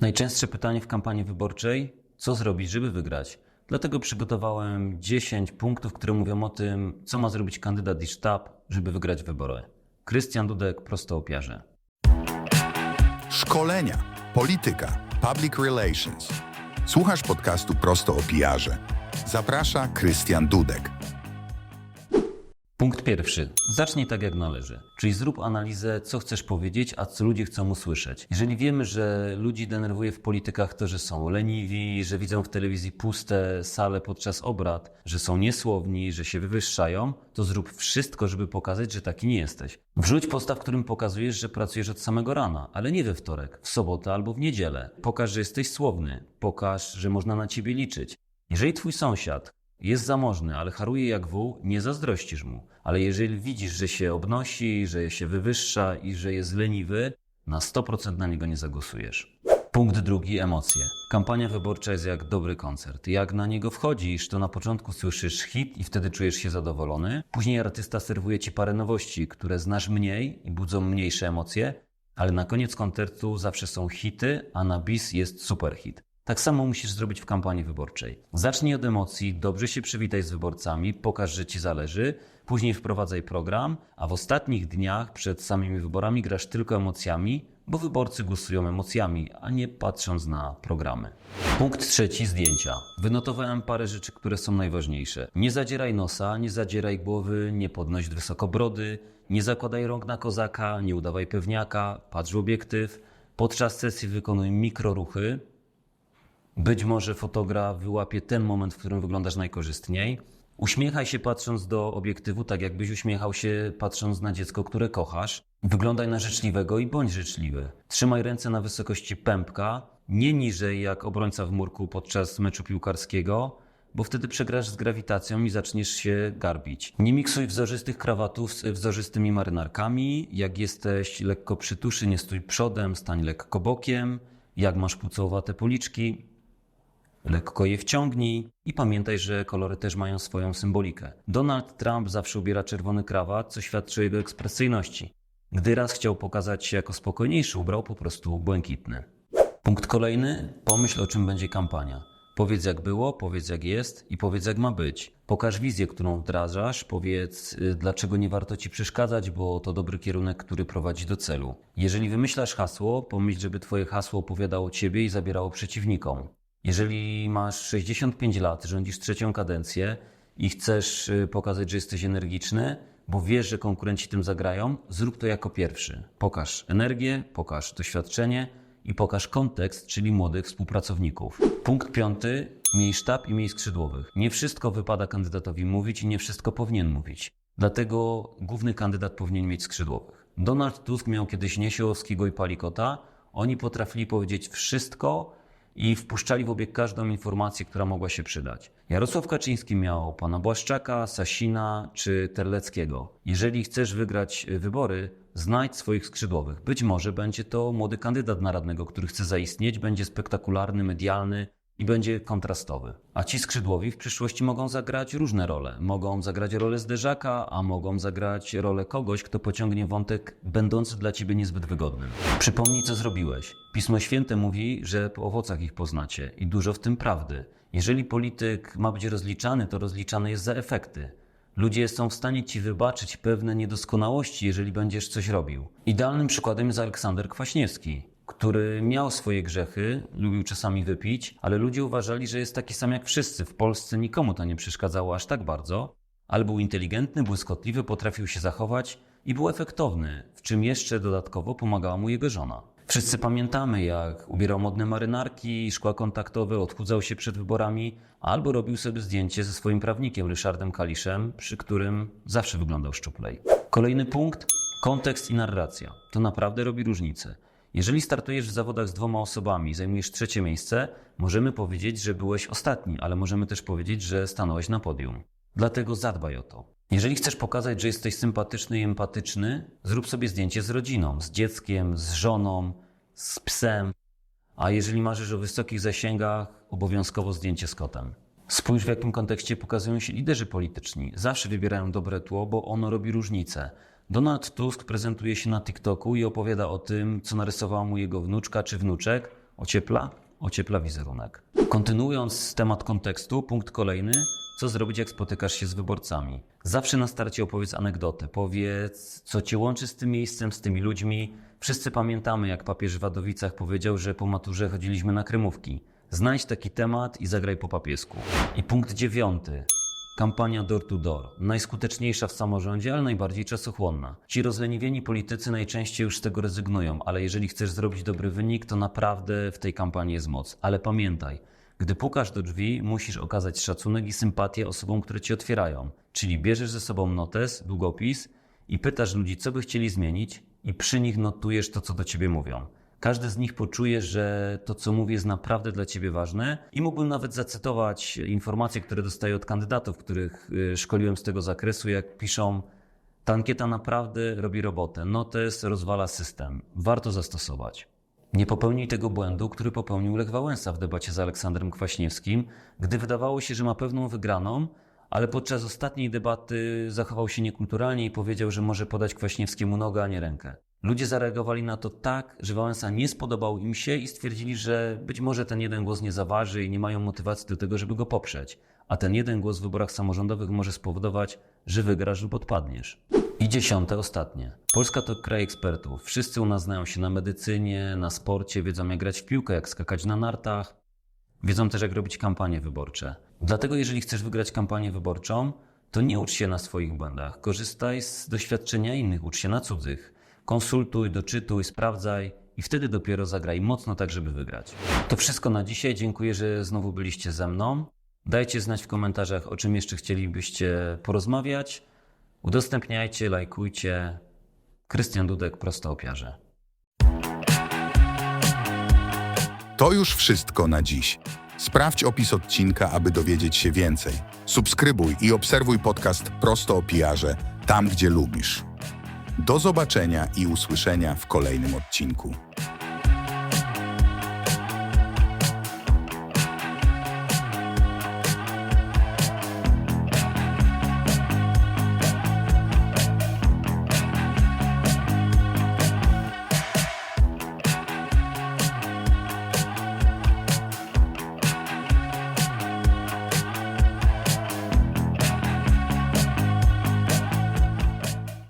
Najczęstsze pytanie w kampanii wyborczej: co zrobić, żeby wygrać? Dlatego przygotowałem 10 punktów, które mówią o tym, co ma zrobić kandydat i sztab, żeby wygrać wybory. Krystian Dudek, prosto o piarze. Szkolenia, polityka, public relations. Słuchasz podcastu Prosto o PR-ze. Zaprasza Krystian Dudek. Punkt pierwszy. Zacznij tak jak należy. Czyli zrób analizę, co chcesz powiedzieć, a co ludzie chcą usłyszeć. Jeżeli wiemy, że ludzi denerwuje w politykach to, że są leniwi, że widzą w telewizji puste sale podczas obrad, że są niesłowni, że się wywyższają, to zrób wszystko, żeby pokazać, że taki nie jesteś. Wrzuć postaw, w którym pokazujesz, że pracujesz od samego rana, ale nie we wtorek, w sobotę albo w niedzielę. Pokaż, że jesteś słowny. Pokaż, że można na ciebie liczyć. Jeżeli twój sąsiad jest zamożny, ale haruje jak wół, nie zazdrościsz mu. Ale jeżeli widzisz, że się obnosi, że się wywyższa i że jest leniwy, na 100% na niego nie zagłosujesz. Punkt drugi emocje. Kampania wyborcza jest jak dobry koncert. Jak na niego wchodzisz, to na początku słyszysz hit i wtedy czujesz się zadowolony. Później artysta serwuje ci parę nowości, które znasz mniej i budzą mniejsze emocje, ale na koniec koncertu zawsze są hity, a na bis jest super hit. Tak samo musisz zrobić w kampanii wyborczej. Zacznij od emocji, dobrze się przywitaj z wyborcami, pokaż, że ci zależy, później wprowadzaj program, a w ostatnich dniach przed samymi wyborami grasz tylko emocjami, bo wyborcy głosują emocjami, a nie patrząc na programy. Punkt trzeci zdjęcia. Wynotowałem parę rzeczy, które są najważniejsze. Nie zadzieraj nosa, nie zadzieraj głowy, nie podnoś wysoko brody, nie zakładaj rąk na kozaka, nie udawaj pewniaka, patrz w obiektyw. Podczas sesji wykonuj mikroruchy, być może fotograf wyłapie ten moment, w którym wyglądasz najkorzystniej. Uśmiechaj się patrząc do obiektywu, tak jakbyś uśmiechał się patrząc na dziecko, które kochasz. Wyglądaj na życzliwego i bądź życzliwy. Trzymaj ręce na wysokości pępka, nie niżej jak obrońca w murku podczas meczu piłkarskiego, bo wtedy przegrasz z grawitacją i zaczniesz się garbić. Nie miksuj wzorzystych krawatów z wzorzystymi marynarkami. Jak jesteś lekko przytuszy, nie stój przodem, stań lekko bokiem. Jak masz pucowate policzki, Lekko je wciągnij i pamiętaj, że kolory też mają swoją symbolikę. Donald Trump zawsze ubiera czerwony krawat, co świadczy o jego ekspresyjności. Gdy raz chciał pokazać się jako spokojniejszy, ubrał po prostu błękitny. Punkt kolejny. Pomyśl o czym będzie kampania. Powiedz jak było, powiedz jak jest i powiedz jak ma być. Pokaż wizję, którą wdrażasz, powiedz y, dlaczego nie warto ci przeszkadzać, bo to dobry kierunek, który prowadzi do celu. Jeżeli wymyślasz hasło, pomyśl, żeby twoje hasło opowiadało ciebie i zabierało przeciwnikom. Jeżeli masz 65 lat, rządzisz trzecią kadencję i chcesz y, pokazać, że jesteś energiczny, bo wiesz, że konkurenci tym zagrają, zrób to jako pierwszy. Pokaż energię, pokaż doświadczenie i pokaż kontekst, czyli młodych współpracowników. Punkt piąty. Miej sztab i miej skrzydłowych. Nie wszystko wypada kandydatowi mówić i nie wszystko powinien mówić. Dlatego główny kandydat powinien mieć skrzydłowych. Donald Tusk miał kiedyś Niesiłowskiego i Palikota. Oni potrafili powiedzieć wszystko, i wpuszczali w obieg każdą informację, która mogła się przydać. Jarosław Kaczyński miał pana Błaszczaka, Sasina czy Terleckiego. Jeżeli chcesz wygrać wybory, znajdź swoich skrzydłowych. Być może będzie to młody kandydat na radnego, który chce zaistnieć, będzie spektakularny, medialny, i będzie kontrastowy. A ci skrzydłowi w przyszłości mogą zagrać różne role. Mogą zagrać rolę zderzaka, a mogą zagrać rolę kogoś, kto pociągnie wątek będący dla ciebie niezbyt wygodnym. Przypomnij, co zrobiłeś. Pismo Święte mówi, że po owocach ich poznacie i dużo w tym prawdy. Jeżeli polityk ma być rozliczany, to rozliczany jest za efekty. Ludzie są w stanie ci wybaczyć pewne niedoskonałości, jeżeli będziesz coś robił. Idealnym przykładem jest Aleksander Kwaśniewski który miał swoje grzechy, lubił czasami wypić, ale ludzie uważali, że jest taki sam jak wszyscy. W Polsce nikomu to nie przeszkadzało aż tak bardzo, ale był inteligentny, błyskotliwy, potrafił się zachować i był efektowny, w czym jeszcze dodatkowo pomagała mu jego żona. Wszyscy pamiętamy, jak ubierał modne marynarki, szkła kontaktowe, odchudzał się przed wyborami, albo robił sobie zdjęcie ze swoim prawnikiem Ryszardem Kaliszem, przy którym zawsze wyglądał szczuplej. Kolejny punkt kontekst i narracja. To naprawdę robi różnicę. Jeżeli startujesz w zawodach z dwoma osobami zajmujesz trzecie miejsce, możemy powiedzieć, że byłeś ostatni, ale możemy też powiedzieć, że stanąłeś na podium. Dlatego zadbaj o to. Jeżeli chcesz pokazać, że jesteś sympatyczny i empatyczny, zrób sobie zdjęcie z rodziną, z dzieckiem, z żoną, z psem. A jeżeli marzysz o wysokich zasięgach, obowiązkowo zdjęcie z kotem. Spójrz, w jakim kontekście pokazują się liderzy polityczni. Zawsze wybierają dobre tło, bo ono robi różnicę. Donald Tusk prezentuje się na TikToku i opowiada o tym, co narysowała mu jego wnuczka czy wnuczek Ociepla? Ociepla wizerunek. Kontynuując temat kontekstu, punkt kolejny. Co zrobić, jak spotykasz się z wyborcami? Zawsze na starcie opowiedz anegdotę. Powiedz, co cię łączy z tym miejscem, z tymi ludźmi. Wszyscy pamiętamy, jak papież w Wadowicach powiedział, że po maturze chodziliśmy na kremówki. Znajdź taki temat i zagraj po papiesku. I punkt dziewiąty. Kampania door to door. Najskuteczniejsza w samorządzie, ale najbardziej czasochłonna. Ci rozleniwieni politycy najczęściej już z tego rezygnują, ale jeżeli chcesz zrobić dobry wynik, to naprawdę w tej kampanii jest moc. Ale pamiętaj, gdy pukasz do drzwi, musisz okazać szacunek i sympatię osobom, które ci otwierają. Czyli bierzesz ze sobą notes, długopis i pytasz ludzi, co by chcieli zmienić, i przy nich notujesz to, co do ciebie mówią. Każdy z nich poczuje, że to, co mówię, jest naprawdę dla ciebie ważne. I mógłbym nawet zacytować informacje, które dostaję od kandydatów, których y, szkoliłem z tego zakresu, jak piszą: Ta ankieta naprawdę robi robotę. Notes rozwala system. Warto zastosować. Nie popełnij tego błędu, który popełnił Lech Wałęsa w debacie z Aleksandrem Kwaśniewskim, gdy wydawało się, że ma pewną wygraną, ale podczas ostatniej debaty zachował się niekulturalnie i powiedział, że może podać Kwaśniewskiemu nogę, a nie rękę. Ludzie zareagowali na to tak, że Wałęsa nie spodobał im się i stwierdzili, że być może ten jeden głos nie zaważy i nie mają motywacji do tego, żeby go poprzeć. A ten jeden głos w wyborach samorządowych może spowodować, że wygrasz lub odpadniesz. I dziesiąte, ostatnie. Polska to kraj ekspertów. Wszyscy u nas znają się na medycynie, na sporcie, wiedzą jak grać w piłkę, jak skakać na nartach. Wiedzą też, jak robić kampanie wyborcze. Dlatego, jeżeli chcesz wygrać kampanię wyborczą, to nie ucz się na swoich błędach. Korzystaj z doświadczenia innych, ucz się na cudzych. Konsultuj, doczytuj, sprawdzaj i wtedy dopiero zagraj mocno tak, żeby wygrać. To wszystko na dzisiaj. Dziękuję, że znowu byliście ze mną. Dajcie znać w komentarzach, o czym jeszcze chcielibyście porozmawiać. Udostępniajcie, lajkujcie. Krystian Dudek, prosto o piarze. To już wszystko na dziś. Sprawdź opis odcinka, aby dowiedzieć się więcej. Subskrybuj i obserwuj podcast Prosto o PR-ze tam, gdzie lubisz. Do zobaczenia i usłyszenia w kolejnym odcinku.